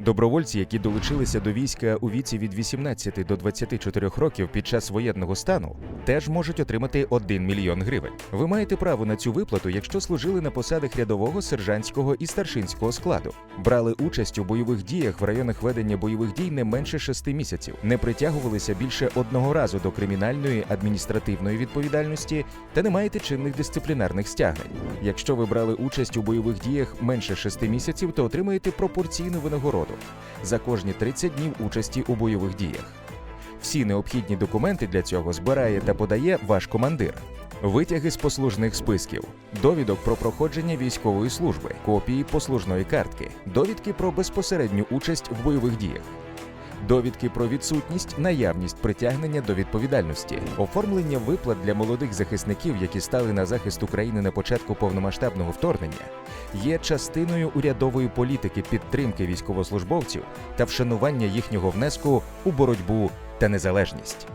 Добровольці, які долучилися до війська у віці від 18 до 24 років під час воєнного стану, теж можуть отримати 1 мільйон гривень. Ви маєте право на цю виплату, якщо служили на посадах рядового, сержантського і старшинського складу, брали участь у бойових діях в районах ведення бойових дій не менше 6 місяців, не притягувалися більше одного разу до кримінальної адміністративної відповідальності та не маєте чинних дисциплінарних стягнень. Якщо ви брали участь у бойових діях менше 6 місяців, то отримаєте пропорційну винагороду за кожні 30 днів участі у бойових діях. Всі необхідні документи для цього збирає та подає ваш командир. Витяги з послужних списків, довідок про проходження військової служби, копії послужної картки, довідки про безпосередню участь в бойових діях, довідки про відсутність, наявність притягнення до відповідальності, оформлення виплат для молодих захисників, які стали на захист України на початку повномасштабного вторгнення, є частиною урядової політики підтримки військовослужбовців та вшанування їхнього внеску у боротьбу та незалежність.